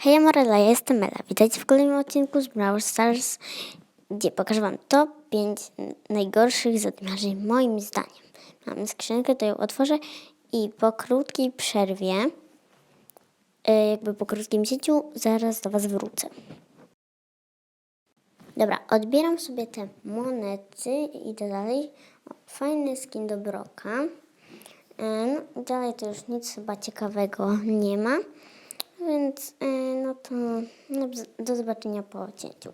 Hej Morela, ja jestem Mela. Witajcie w kolejnym odcinku z Brawl Stars, gdzie pokażę wam top 5 najgorszych zadymiarzy moim zdaniem. Mam skrzynkę, to ją otworzę i po krótkiej przerwie, e, jakby po krótkim cięciu, zaraz do was wrócę. Dobra, odbieram sobie te monety i idę dalej. O, fajny skin do Broka. E, No, dalej to już nic chyba ciekawego nie ma. Więc e, no to no, do zobaczenia po cięciu.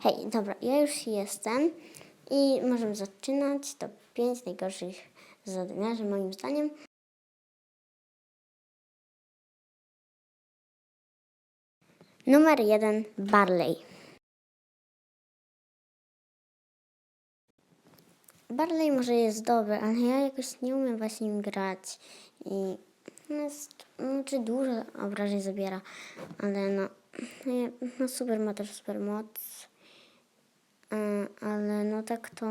Hej, dobra, ja już jestem i możemy zaczynać. To 5 najgorszych zadymiarzy moim zdaniem. Numer jeden Barley. Barley może jest dobry, ale ja jakoś nie umiem właśnie grać. I no jest, znaczy dużo obrażeń zabiera, ale no, no, no super ma też super moc. E, Ale no tak to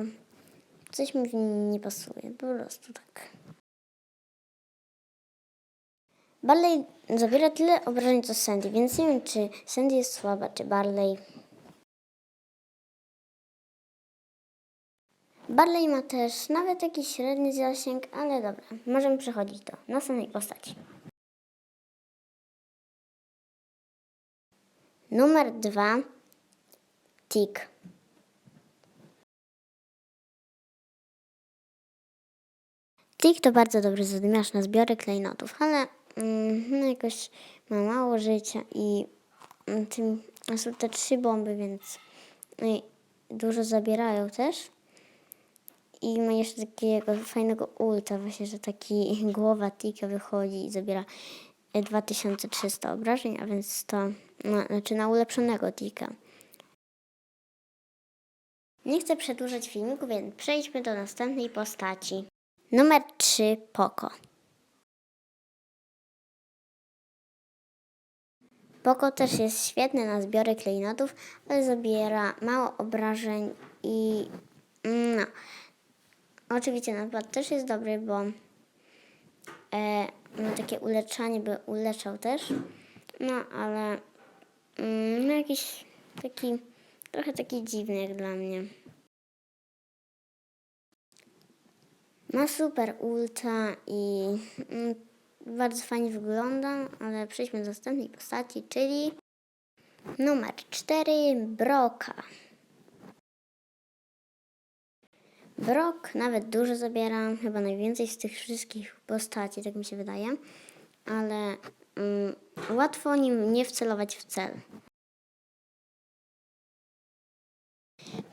coś mi nie pasuje, po prostu tak. Barley zabiera tyle obrażeń co Sandy, więc nie wiem czy Sandy jest słaba, czy Barley. Barley ma też nawet jakiś średni zasięg, ale dobra, możemy przechodzić do następnej postaci. Numer dwa. Tik. Tik to bardzo dobry zadymiarz na zbiory klejnotów, ale mm, no jakoś ma mało życia i mm, tym, są te trzy bomby, więc no i dużo zabierają też. I ma jeszcze takiego fajnego ulta, właśnie, że taki głowa tika wychodzi i zabiera e, 2300 obrażeń, a więc to, no, znaczy na ulepszonego tika. Nie chcę przedłużać filmiku, więc przejdźmy do następnej postaci. Numer 3 Poco. Poco też jest świetny na zbiory klejnotów, ale zabiera mało obrażeń i no. Oczywiście napad też jest dobry, bo e, ma takie uleczanie, by uleczał też. No ale mm, no jakiś taki, trochę taki dziwny jak dla mnie. Ma super ulta i mm, bardzo fajnie wygląda, ale przejdźmy do następnej postaci, czyli numer 4 Broka. Brok nawet dużo zabiera, chyba najwięcej z tych wszystkich postaci, tak mi się wydaje, ale mm, łatwo nim nie wcelować w cel.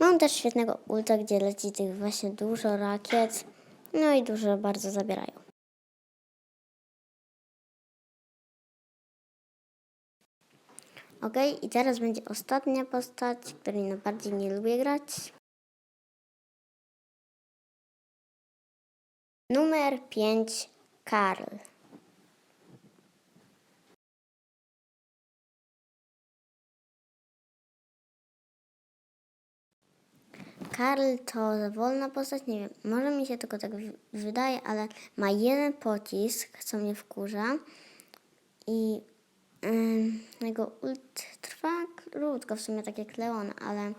Mam też świetnego ulta, gdzie leci tych właśnie dużo rakiet, no i dużo bardzo zabierają. Ok, i teraz będzie ostatnia postać, której najbardziej nie lubię grać. Numer 5 Karl. Karl to wolna postać, nie wiem, może mi się tylko tak wydaje, ale ma jeden pocisk, co mnie wkurza i ym, jego ult trwa krótko, w sumie tak jak Leona, ale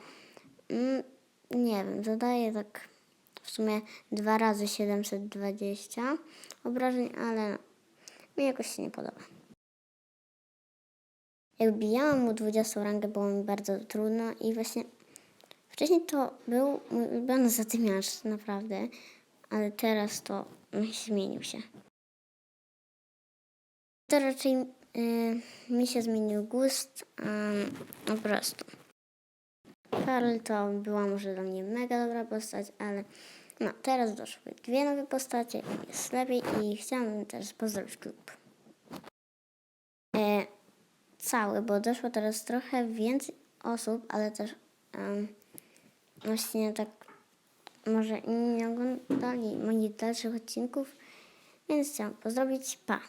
mm, nie wiem, zadaje tak w sumie dwa razy 720 obrażeń, ale mi jakoś się nie podoba. Jak bijałam mu 20 rangę, było mi bardzo trudno i właśnie wcześniej to był mój ulubiony zadymiarz, naprawdę, ale teraz to zmienił się. To raczej y, mi się zmienił gust, um, po prostu. Karl to była może dla mnie mega dobra postać, ale no, teraz doszły dwie nowe postacie jest lepiej i chciałam też pozdrowić klub. E, cały, bo doszło teraz trochę więcej osób, ale też em, właśnie tak może nie oglądali moich dalszych odcinków, więc chciałam pozdrowić, pa!